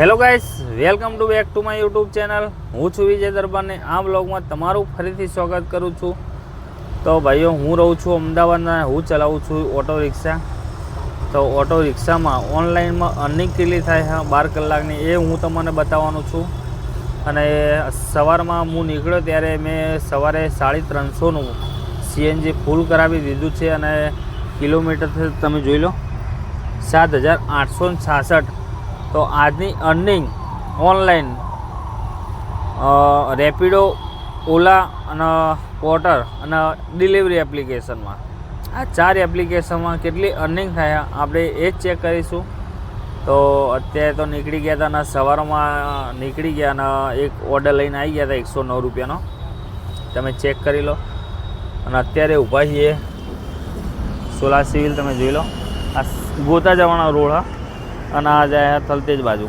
Hello guys, welcome to back to my YouTube channel. હું છું વિજય દરબારને આ બ્લોગમાં તમારું ફરીથી સ્વાગત કરું છું. તો ભાઈઓ, હું રહું છું અમદાવાદના હું ચલાવું છું ઓટો રિક્ષા. તો ઓટો રિક્ષામાં ઓનલાઈનમાં અર્નિંગ કેટલી થાય, હા, બાર કલાકની એ હું તમને બતાવવાનું છું. અને સવારમાં હું નીકળ્યો ત્યારે મેં સવારે સાડી ત્રણસોનું સીએનજી ફૂલ કરાવી દીધું છે અને કિલોમીટર તમે જોઈ લો, સાત હજાર આઠસો છાસઠ. તો આજની અર્નિંગ ઓનલાઈન રેપિડો ઓલા અને પોર્ટર અને ડિલિવરી એપ્લિકેશનમાં આ ચાર એપ્લિકેશનમાં કેટલી અર્નિંગ થાય આપણે એ જ ચેક કરીશું. તો અત્યારે તો નીકળી ગયા હતા અને સવારમાં નીકળી ગયા અને એક ઓર્ડર લઈને આવી ગયા હતા એકસો નવ રૂપિયાનો. તમે ચેક કરી લો. અને અત્યારે ઊભા છીએ. સોલા સિવિલ તમે જોઈ લો. આ ગોતા જવાના રોડ, હા. અને આ જાય થલતેજ બાજુ.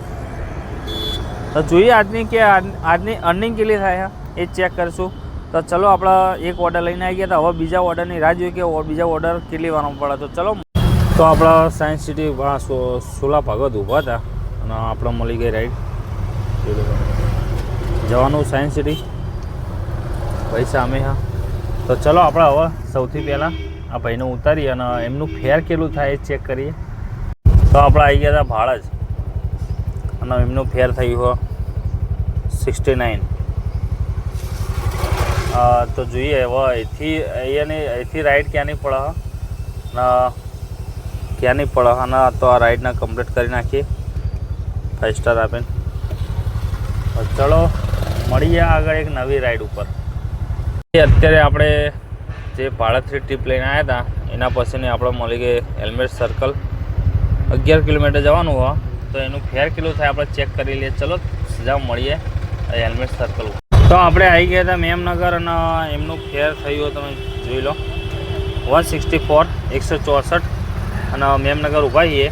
તો જોઈએ આજની કે આજ- આજની અર્નિંગ કેટલી થાય એ ચેક કરીશું. તો ચલો આપણે એક ઓર્ડર લઈને આવી ગયા હતા હવે બીજા ઓર્ડરની રાહ જોઈએ કે બીજા ઓર્ડર કેટલી વારમાં પડે. તો ચલો. તો આપણા સાયન્સ સિટી સોલા ભગત ઊભા હતા અને આપણે મળી ગઈ રાઈડ જવાનું સાયન્સ સિટી ભાઈ સામે હા. તો ચલો આપણે હવે સૌથી પહેલાં આ ભાઈને ઉતારીએ અને એમનું ફેર કેટલું થાય એ ચેક કરીએ. તો આપણે આવી ગયા હતા ભાડજ. અને એમનું ફેર થયું હો સિક્સટી નાઇન. તો જોઈએ, હવે અહીંથી, અહીંયાની, અહીંથી રાઈડ ક્યાંની પડે? અને ક્યાંની પડે? અને તો આ રાઈડને કમ્પ્લીટ કરી નાખીએ ફાઇવ સ્ટાર આપીને. ચલો, મળીએ આગળ એક નવી રાઈડ ઉપર. અત્યારે આપણે જે ભાડતથી ટ્રીપ લઈને આવ્યા હતા, એના પછીની આપણે મળી ગઈ હેલ્મેટ સર્કલ અગિયાર કિલોમીટર જવાનું હોય, તો એનું ફેર કેટલું થાય, આપણે ચેક કરી લઈએ. ચલો સીધા મળીએ. હેલ્મેટ સર્કલ તો આપણે આવી ગયા હતા મેમનગર અને એમનું ફેર થયું તમે જોઈ લો. વન સિક્સટી ફોર એકસો ચોસઠ અને મેમનગર ઊભા છીએ.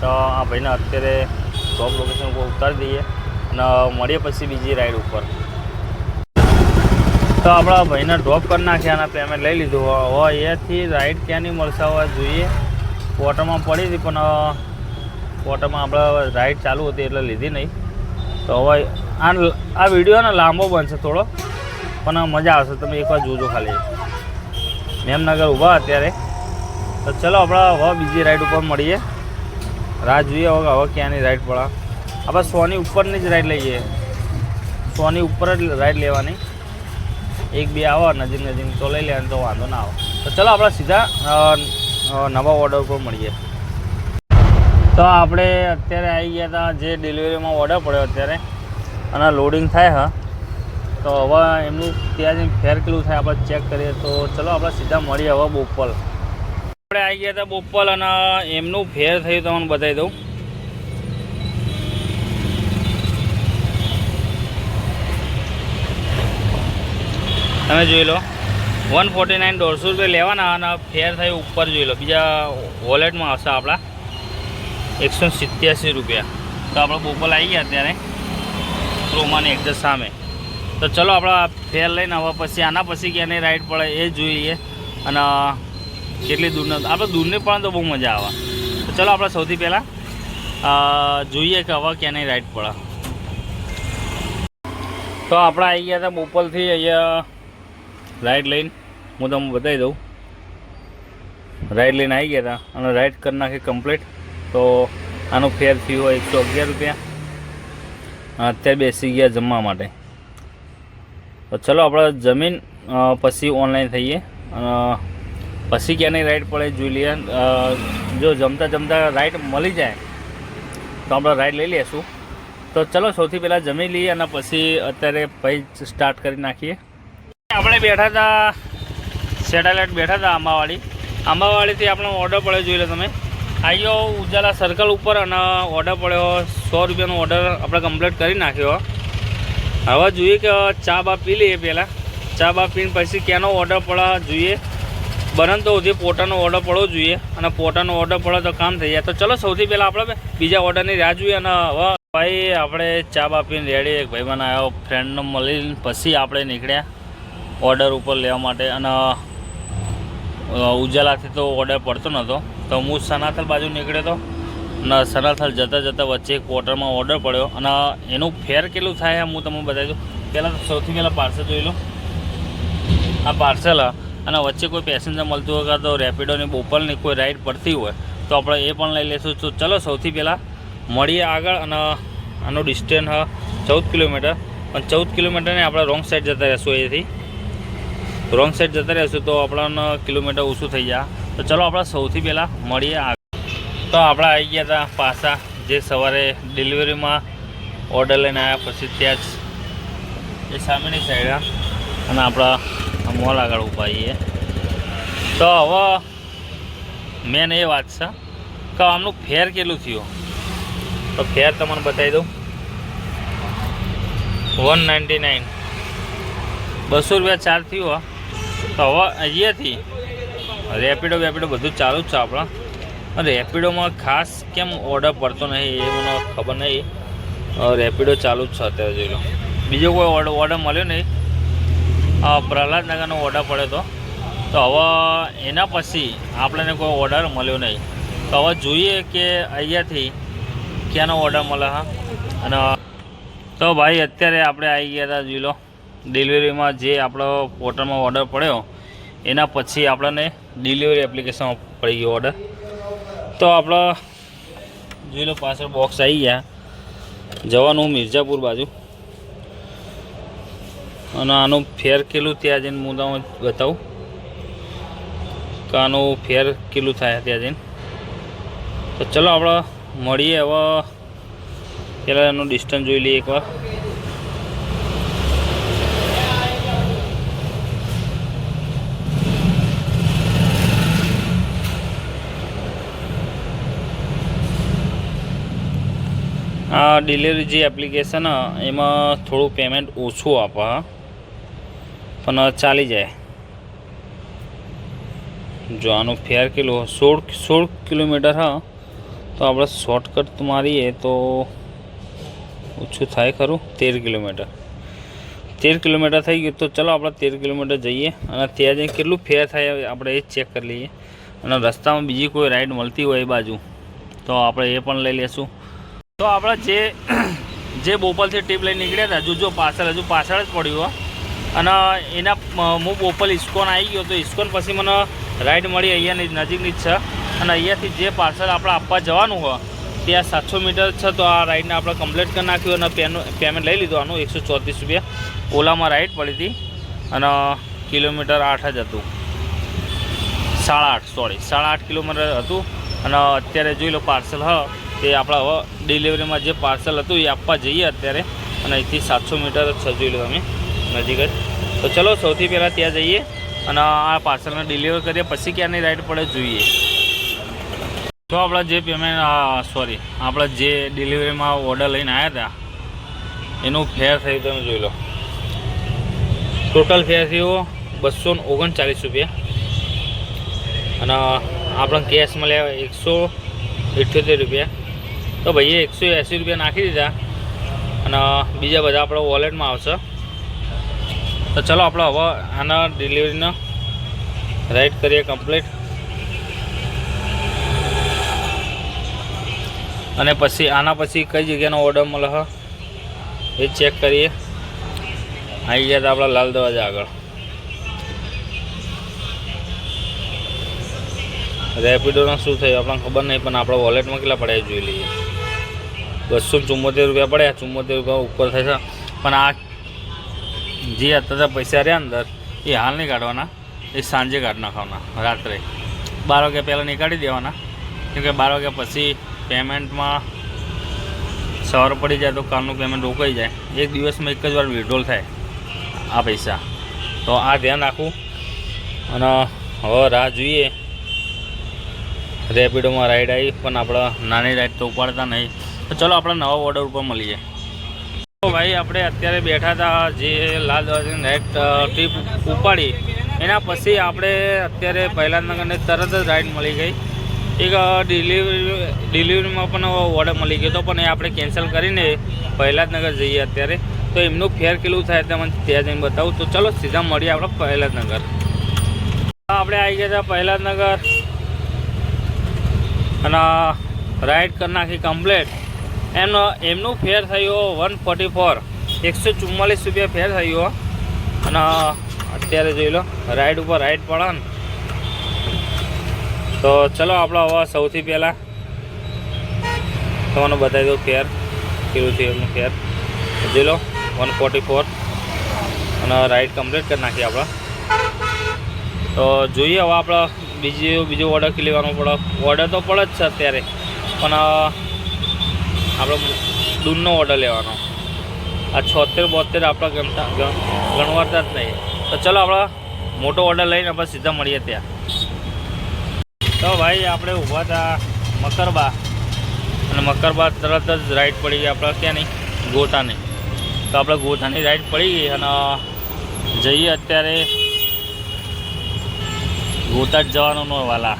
તો આ ભાઈને અત્યારે જોબ લોકેશન ઉપર ઉતારી દઈએ અને મળીએ પછી બીજી રાઈડ ઉપર. તો આપણા ભાઈને ડ્રોપ કરી નાખ્યા અને પેમેન્ટ લઈ લીધું. હોય અહીંયાથી રાઈડ ક્યાંની મળશે હોવા જોઈએ. ક્વાર્ટરમાં પડી હતી, પણ ક્વાર્ટરમાં આપણે રાઈડ ચાલુ હતી એટલે લીધી નહીં. તો હવે આ આ વીડિયો ને લાંબો બનશે થોડો, પણ મજા આવશે. તમે એકવાર જોજો ખાલી. મેમનગર ઊભા અત્યારે. તો ચલો આપણે હવે બીજી રાઈડ ઉપર મળીએ. રાહ જોઈએ હવે હવે ક્યાંની રાઈડ પડે આપણે સોની ઉપરની જ રાઈડ લઈએ. સોની ઉપર જ રાઈડ લેવાની. એક બે આવો નજીક નજીક તો લઈ લેવાનું, તો વાંધો ના આવે. તો ચલો આપણે સીધા નવા ઓર્ડર ઉપર મળીએ. તો આપણે અત્યારે આવી ગયા હતા જે ડિલિવરીમાં ઓર્ડર પડ્યો અત્યારે. અને લોડિંગ થાય, હા. તો હવે એમનું ત્યાં ફેર કેટલું થાય આપણે ચેક કરીએ. તો ચલો આપણે સીધા મળીએ હવે બોપલ. આપણે આવી ગયા હતા બોપલ અને એમનું ફેર થયું તમને બતાવી દઉં. તમે જોઈ લો. વન ફોર્ટી નાઇન દોઢસો રૂપિયા લેવાના અને ફેર થયું ઉપર જોઈ લો. બીજા વોલેટમાં આવશે આપણા એકસો સિત્યાસી રૂપિયા. તો આપણે બોપલ આવી ગયા અત્યારે. ક્રોમાની એક્ઝેટ સામે. તો ચલો આપણા ફેર લઈને હવે પછી આના પછી ક્યાંની રાઈડ પડે એ જોઈએ. અને કેટલી દૂર આપણે દૂરની પણ તો બહુ મજા આવે. તો ચલો આપણે સૌથી પહેલાં જોઈએ કે હવે ક્યાંની રાઈડ પડે. તો આપણે આવી ગયા હતા બોપલથી અહીંયા રાઈડ લઈને. હું તમને બતાવી દઉં. રાઈડ લઈને આવી ગયા હતા અને રાઈડ કરી નાખી કમ્પ્લીટ તો આનો ફેર ફી હોય એકસો અગિયાર રૂપિયા. અત્યારે બેસી ગયા જમવા માટે. તો ચલો આપણે જમીન પછી ઓનલાઈન થઈએ. પછી ક્યાંની રાઈડ પડે જોઈ લઈએ. જો જમતા જમતા રાઈડ મળી જાય, તો આપણે રાઈડ લઈ લઈશું. તો ચલો સૌથી પહેલાં જમી લઈએ અને પછી અત્યારે પછી સ્ટાર્ટ કરી નાખીએ. આપણે બેઠા હતા સેટેલાઇટ બેઠા હતા આંબાવાડી. આંબાવાડીથી આપણો ઓર્ડર પડ્યો જોઈ લો તમે. આવ્યો ઉજાલા સર્કલ ઉપર અને ઓર્ડર પડ્યો. સો રૂપિયાનો ઓર્ડર આપણે કમ્પ્લીટ કરી નાખ્યો. હવે જોઈએ કે ચા બા પી લઈએ પહેલાં. ચા બા પીને પછી ક્યાંનો ઓર્ડર પડવા જોઈએ. બને તો સુધી પોતાનો ઓર્ડર પડવો જોઈએ. અને પોતાનો ઓર્ડર પડે તો કામ થઈ જાય. તો ચલો સૌથી પહેલાં આપણે બીજા ઓર્ડરની રાહ જોઈએ. અને હવે ભાઈ આપણે ચા બા પીને રેડી એક ભાઈબંધ આવ્યો ફ્રેન્ડનો મળીને પછી આપણે નીકળ્યા ઓર્ડર ઉપર લેવા માટે. અને ઉજાલાથી તો ઓર્ડર પડતો નહોતો તો હું સનાથલ બાજુ નીકળ્યો હતો અને સનાથલ જતાં જતાં વચ્ચે એક ક્વાર્ટરમાં ઓર્ડર પડ્યો અને એનું ફેર કેટલું થાય હું તમને બતાવી દઉં. પહેલાં તો સૌથી પહેલાં પાર્સલ જોઈ લો. આ પાર્સલ અને વચ્ચે કોઈ પેસેન્જર મળતું હોય કાં તો રેપિડોની બોપલની કોઈ રાઈડ પડતી હોય તો આપણે એ પણ લઈ લઈશું. તો ચલો સૌથી પહેલાં મળીએ આગળ અને આનું ડિસ્ટન્સ ચૌદ કિલોમીટર. અને ચૌદ કિલોમીટરને આપણે રોંગ સાઈડ જતા રહેશું અહીંથી. રોંગ સાઈડ જતા રહેશું તો આપણને કિલોમીટર ઓછું થઈ જાય. તો ચલો આપણે સૌથી પહેલાં મળીએ તો આપણે આવી ગયા હતા પાછા જે સવારે ડિલિવરીમાં ઓર્ડર લઈને આવ્યા પછી ત્યાં જ એ સામેની સાઈડ અને આપણા મોલ આગળ ઊભા છીએ. તો હવે મેન એ વાત છે કે આમનું ફેર કેટલું થયું? તો ફેર તમને બતાવી દઉં. વન નાઇન્ટી નાઇન બસો રૂપિયા ચાર્જ થયું. તો હવે અહીંયાથી રેપિડો વેપિડો બધું ચાલુ જ છે આપણા. રેપિડોમાં ખાસ કેમ ઓર્ડર પડતો નહીં એ મને ખબર નહીં. રેપિડો ચાલુ જ છે અત્યારે જોઈ લો. બીજો કોઈ ઓર્ડર ઓર્ડર મળ્યો નહીં. પ્રહલાદનગરનો ઓર્ડર પડ્યો હતો તો હવે એના પછી આપણને કોઈ ઓર્ડર મળ્યો નહીં. તો હવે જોઈએ કે અહીંયાથી ક્યાંનો ઓર્ડર મળે, હા? અને, તો ભાઈ, અત્યારે આપણે આવી ગયા હતા, જોઈ લો. ડિલિવરીમાં જે આપણો પોર્ટલમાં ઓર્ડર પડ્યો, એના પછી આપણને ડિલિવરી એપ્લિકેશનમાં પડી ગયો ઓર્ડર તો આપણો, જોઈ લો પાછળ બોક્સ આવી ગયા. જવાનું મિર્ઝાપુર બાજુ. અને આનું ફેર કેટલું ત્યાં જઈને હું તમને બતાવું. કે આનું ફેર કેટલું થાય ત્યાં જઈને. તો ચલો આપણે મળીએ હવે. પહેલાં એનું ડિસ્ટન્સ જોઈ લઈએ એકવાર. આ ડિલિવરી જે એપ્લિકેશન એમાં થોડું પેમેન્ટ ઓછું આપે પણ ચાલી જાય. જો આનું ફેર કેટલું સોળ સોળ કિલોમીટર, હા. તો આપણે શોર્ટકટ મારીએ તો ઓછું થાય ખરું, તેર કિલોમીટર. તેર કિલોમીટર થઈ ગયું તો ચલો આપણે તેર કિલોમીટર જઈએ અને ત્યાં જઈને કેટલું ફેર થાય આપણે એ ચેક કરી લઈએ. અને રસ્તામાં બીજી કોઈ રાઈડ મળતી હોય એ બાજુ, તો આપણે એ પણ લઈ લેશું. તો આપણે જે જે બોપલથી ટીપ લઈને નીકળ્યા હતા હજુ જો પાછળ, હજુ પાછળ જ પડ્યું અને એના હું બોપલ ઇસ્કોન આવી ગયો તો ઇસ્કોન પછી મને રાઈડ મળી અહીંયાની નજીકની જ છે. અને અહીંયાથી જે પાર્સલ આપણે આપવા જવાનું હોય ત્યાં સાતસો મીટર છે તો આ રાઈડને આપણે કમ્પ્લીટ કરી નાખ્યું અને પેનું પેમેન્ટ લઈ લીધું. આનું એકસો ચોત્રીસ રૂપિયા ઓલામાં રાઈડ પડી હતી. અને કિલોમીટર આઠ જ હતું. સાડા આઠ સોરી સાડા આઠ કિલોમીટર હતું. અને અત્યારે જોઈ લો પાર્સલ, હ તે આપણા ડિલિવરીમાં જે પાર્સલ હતું એ આપવા જઈએ અત્યારે. અને અહીંથી સાતસો મીટર જ સજી લો તમે નજીક જ. તો ચલો, સૌથી પહેલાં ત્યાં જઈએ અને આ પાર્સલને ડિલિવર કરીએ, પછી ક્યાંની રાઈડ પડે જોઈએ. તો આપણા જે પેમેન્ટ સોરી આપણા જે ડિલિવરીમાં ઓર્ડર લઈને આવ્યા હતા એનું ફેર થયું તમે જોઈ લો. ટોટલ ફેર થયો બસો ઓગણચાલીસ રૂપિયા. અને આપણને કેશ મળ્યા એકસો ઇઠ્યોતેર રૂપિયા. તો ભાઈએ એકસો એંસી રૂપિયા નાખી દીધા અને બીજા બધા આપણા વોલેટમાં આવશે. તો ચલો આપણે હવે આના ડિલિવરીનો રાઈટ કરીએ કમ્પ્લીટ અને પછી આના પછી કઈ જગ્યાનો ઓર્ડર મળે એ ચેક કરીએ. આવી ગયા હતા આપણા લાલ દરવાજા આગળ. રેપિડોનો શું થયું આપણને ખબર નહીં, પણ આપણા વોલેટમાં કેટલા પડ્યા જોઈ લઈએ. બસો ચુમ્મોતેર રૂપિયા પડ્યા ચુમ્મોતેર રૂપિયા ઉપર થશે પણ આ જે અત્યારે પૈસા રહ્યા અંદર, એ હાલ નહીં કાઢવાના, એ સાંજે કાઢી નાખવાના, રાત્રે. બાર વાગ્યા પહેલાં નીકાળી દેવાના. કેમ કે બાર વાગ્યા પછી પેમેન્ટમાં સવાર પડી જાય તો કાલનું પેમેન્ટ રોકાઈ જાય. એક દિવસમાં એક જ વાર વિડ્રોલ થાય આ પૈસા. તો આ ધ્યાન રાખવું. અને હવે રાહ જોઈએ. રેપિડોમાં રાઈડ આવી, પણ આપણે નાની રાઈડ તો ઉપાડતા નહીં. તો ચલો આપણે નવા ઓર્ડર ઉપર મળીએ. તો ભાઈ, આપણે અત્યારે બેઠા હતા જે લાલ દરવાજાની રાઈડ ટ્રીપ ઉપાડી. એના પછી આપણે અત્યારે પહેલાનગરને તરત જ રાઈડ મળી ગઈ. એક ડિલિવરી ડિલિવરીમાં પણ ઓર્ડર મળી ગયો હતો, પણ એ આપણે કેન્સલ કરીને પહેલાદનગર જઈએ અત્યારે. તો એમનું ફેર કેટલું થાય તે મને ત્યાં જઈને બતાવું. તો ચલો સીધા મળીએ આપણે પહેલાદનગર આપણે આવી ગયા હતા પહેલાદનગર અને રાઈડ કરી નાખી કમ્પ્લેટ એમનો એમનું ફેર થયું વન ફોર્ટી ફોર એકસો ચુમ્માલીસ રૂપિયા ફેર થયું. અને અત્યારે જોઈ લો રાઈડ ઉપર રાઈડ પડે ને. તો ચલો આપણે હવે સૌથી પહેલાં. તમને બતાવી દઉં ફેર કેવું છે એમનું ફેર. જોઈ લો વન ફોર્ટી ફોર અને રાઈડ કમ્પ્લીટ કરી નાખીએ આપણે. તો જોઈએ હવે આપણે બીજું, બીજો ઓર્ડર લેવાનો પડે. ઓર્ડર તો પડે જ છે અત્યારે. પણ આપણે દૂધનો ઓર્ડર લેવાનો. આ છોતેર બોતેર આપણે ગણતા ગણ- ગણવાતા જ નહીં. તો ચલો આપણે મોટો ઓર્ડર લઈને આપણે સીધા મળીએ ત્યાં. તો ભાઈ આપણે ઊભા હતા મકરબા. અને મકરબા તરત જ રાઈડ પડી ગઈ આપણે ક્યાં નહીં ગોતાની તો આપણે ગોતાની રાઈડ પડી ગઈ અને જઈએ અત્યારે ગોતા જ જવાનું વાલા.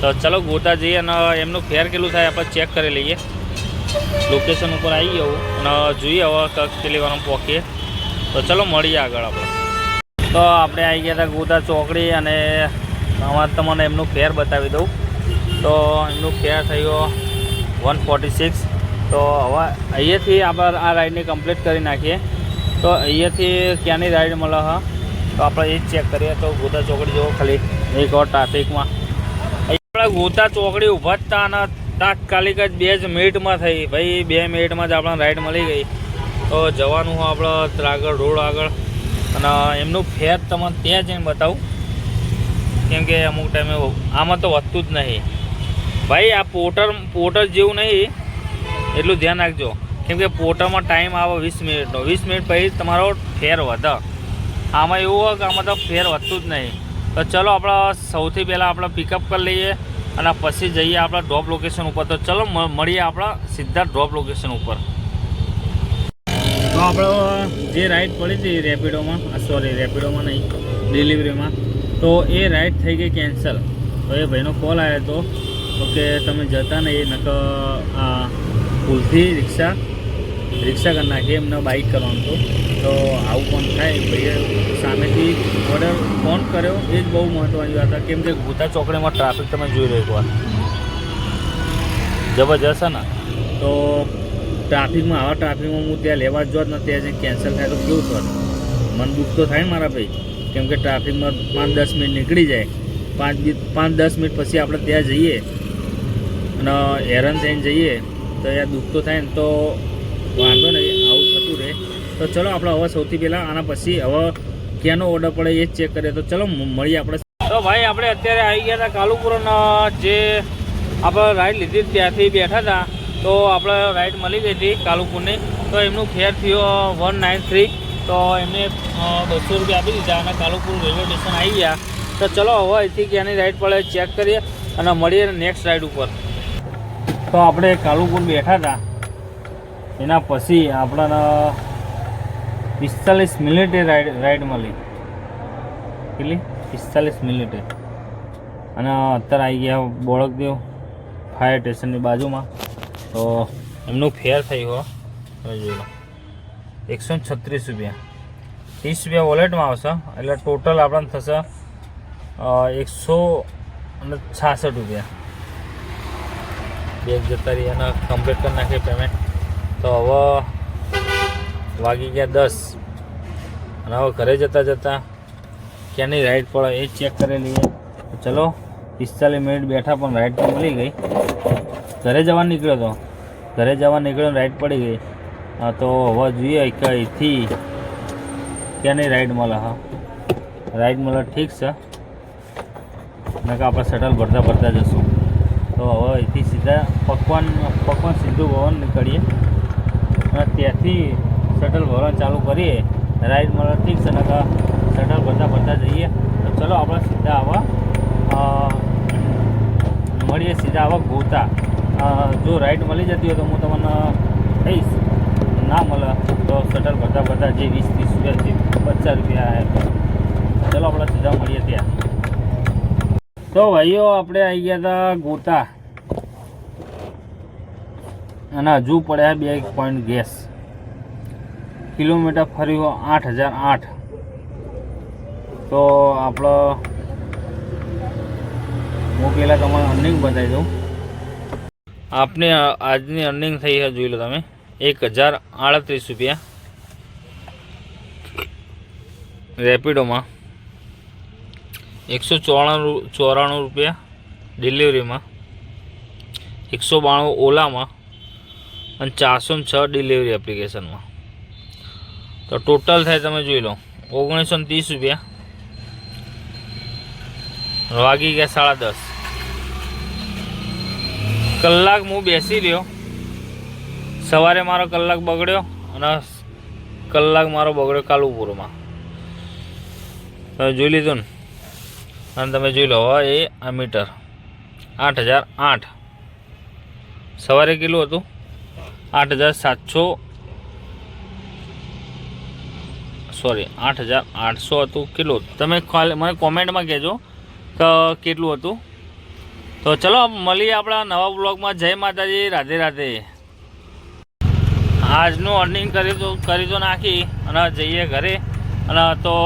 તો ચલો ગોતા જઈએ અને એમનું ફેર કેટલું થાય આપણે ચેક કરી લઈએ. લોકેશન ઉપર આવી ગયો અને જોઈએ હવે કક્ષ લેવાનું પહોંચીએ તો ચલો મળીએ આગળ આપણે. તો આપણે આવી ગયા હતા ગોદા ચોકડી અને અમારે તમને એમનું ફેર બતાવી દઉં. તો એમનું ફેર થયો વન ફોર્ટી સિક્સ તો હવે અહીંયાથી આપણે આ રાઈડને કમ્પ્લીટ કરી નાખીએ. તો અહીંયાથી ક્યાંની રાઈડ મળે હા? તો આપણે એ જ ચેક કરીએ. તો ગોતા ચોકડી જુઓ ખાલી એક વાર ટ્રાફિકમાં આપણે ગોતા ચોકડી ઊભા જ અને તાત્કાલિક જ બે જ મિનિટમાં થઈ. ભાઈ, બે મિનિટમાં જ આપણને રાઈડ મળી ગઈ. તો જવાનું હું આપણે આગળ રોડ આગળ. અને એમનું ફેર તમને ત્યાં જઈને બતાવું. કેમ કે અમુક ટાઈમે આમાં તો વધતું જ નહીં. ભાઈ, આ પોર્ટર પોર્ટર જેવું નહીં. એટલું ધ્યાન રાખજો. કેમ કે પોટરમાં ટાઈમ આવે વીસ મિનિટનો. વીસ મિનિટ પછી તમારો ફેર વધે. આમાં એવું હોય કે આમાં તો ફેર વધતું જ નહીં. તો ચલો, આપણે સૌથી પહેલાં આપણે પિકઅપ કરી લઈએ. અને પછી જઈએ આપણા ડ્રોપ લોકેશન ઉપર. તો ચલો મળીએ આપણા સીધા ડ્રોપ લોકેશન ઉપર. તો આપણો જે રાઈડ પડી હતી રેપિડોમાં સોરી રેપિડોમાં નહીં ડિલિવરીમાં તો એ રાઈડ થઈ ગઈ કેન્સલ તો એ ભાઈનો કોલ આવ્યો હતો, તો કે તમે જતા નહીં, નકર ભૂલથી રિક્ષા રિક્ષા કરી નાખી એમને બાઇક કરવાનું હતું. તો આવું પણ થાય. ભાઈએ સામેથી ઓર્ડર ફોન કર્યો. એ જ બહુ મહત્ત્વની વાત કેમ કે ગોતા ચોકડીમાં ટ્રાફિક તમે જોઈ રહ્યો જબરજસ્ત છે ને? તો ટ્રાફિકમાં આવા ટ્રાફિકમાં હું ત્યાં લેવા જ જોત ને ત્યાં જઈને કેન્સલ થાય તો કેવું થોત મન દુઃખ તો થાય મારા ભાઈ. કેમ કે ટ્રાફિકમાં પાંચ દસ મિનિટ નીકળી જાય. પાંચ પાંચ દસ મિનિટ પછી આપણે ત્યાં જઈએ. અને હેરાન થઈને જઈએ. તો યાર દુઃખ તો થાય ને. તો વાંધો નહીં, આવું થતું રહે. તો ચલો આપણે હવે સૌથી પહેલાં આના પછી હવે ક્યાંનો ઓર્ડર પડે એ જ ચેક કરીએ. તો ચલો મળીએ આપણે. તો ભાઈ, આપણે અત્યારે આવી ગયા હતા કાલુપુરના જે આપણે રાઈડ લીધી ત્યાંથી બેઠા હતા. તો આપણે રાઈડ મળી ગઈ હતી કાલુપુરની. તો એમનું ફેર થયો વન નાઇન થ્રી તો એમને બસો રૂપિયા આપી દીધા અને કાલુપુર રેલવે સ્ટેશન આવી ગયા. તો ચલો, હવે અહીંથી ક્યાંની રાઈડ પડે ચેક કરીએ અને મળીએ નેક્સ્ટ રાઈડ ઉપર. તો આપણે કાલુપુર બેઠા હતા. એના પછી આપણાને પિસ્તાલીસ મિનિટે રાઈડ રાઈડ મળી. કેટલી? પિસ્તાલીસ મિનિટે. અને અત્યારે આવી ગયા બોળકદેવ ફાયર સ્ટેશનની બાજુમાં. તો એમનું ફેર થયું જોઈ એકસો છત્રીસ રૂપિયા. ત્રીસ રૂપિયા વોલેટમાં આવશે. એટલે ટોટલ આપણને થશે એકસો અને છાસઠ રૂપિયા. બેગ જતા રહી અને કમ્પ્લીટ કરી નાખીએ પેમેન્ટ તો હવે વાગી ગયા દસ. અને હવે ઘરે જતાં જતાં ક્યાંની રાઈડ પડે એ ચેક કરી તો ચલો, પિસ્તાલીસ મિનિટ બેઠા પણ રાઈડ તો મળી ગઈ. ઘરે જવા નીકળ્યો હતો ઘરે જવા નીકળ્યો રાઈડ પડી ગઈ. હા, તો હવે જોઈએ કે અહીંથી ક્યાંની રાઈડ મળે, હા. રાઈડ મળે ઠીક છે. નકા આપણે શટલ ભરતા ભરતા જશું. તો હવે અહીંથી સીધા પકવાન પકવાન સિંધુ ભવન નીકળીએ. અને ત્યાંથી શટલ ભરવાનું ચાલુ કરીએ. રાઈડ મળે ઠીક છે નકા શટલ ભરતા ભરતા જઈએ. તો ચલો આપણે સીધા આવા મળીએ સીધા આવા ગોતા. જો રાઈડ મળી જતી હોય તો હું તમને કહીશ, ના મળે તો શટલ ભરતા ભરતા જે વીસ ત્રીસ રૂપિયા જે પચાસ રૂપિયા ચલો આપણે સીધા મળીએ ત્યાં. તો ભાઈઓ, આપણે આવી ગયા હતા ગોતા. અને હજુ પડ્યા બે એક પોઈન્ટ ગેસ. કિલોમીટર ફર્યો આઠ હજાર આઠ. તો આપણો હું પહેલાં તમારે અર્નિંગ બતાવી દઉં. આપની આજની અર્નિંગ થઈ છે જોઈ લો તમે. એક હજાર આડત્રીસ રૂપિયા. રેપિડોમાં એકસો ચોરાણું ચોરાણું રૂપિયા ડિલિવરીમાં. એકસો બાણું ઓલામાં અને ચારસો છ ડિલિવરી એપ્લિકેશનમાં તો ટોટલ થાય તમે જોઈ લો, ઓગણીસો ત્રીસ રૂપિયા. વાગી ગયા સાડા દસ. કલાક હું બેસી રહ્યો. સવારે મારો કલાક બગડ્યો અને કલાક મારો બગડ્યો કાલુપુરમાં. તમે જોઈ લીધું ને? અને તમે જોઈ લો, હવે એ આ મીટર આઠ હજાર આઠ. સવારે કેટલું હતું? આઠ હજાર સાતસો. સોરી આઠ હજાર આઠસો હતું. કેટલું તમે મને કોમેન્ટમાં કહેજો કે કેટલું હતું. તો ચલો, મળીએ આપણા નવા બ્લોગમાં જય માતાજી, રાધે રાધે. આજનું અર્નિંગ કરી તો કરી તો નાખી અને જઈએ ઘરે. અને તો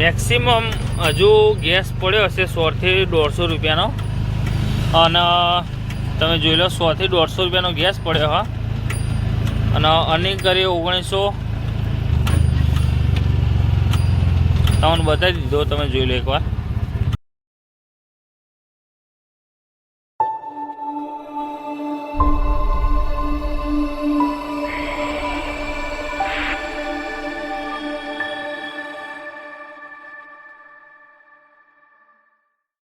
મેક્સિમમ હજુ ગેસ પડ્યો હશે સોથી દોઢસો રૂપિયાનો. અને તમે જોઈ લો સોથી દોઢસો રૂપિયાનો ગેસ પડ્યો, હા. અને અર્નિંગ કરી ઓગણીસો. તમને બતાવી દીધો, તમે જોઈ લો એકવાર.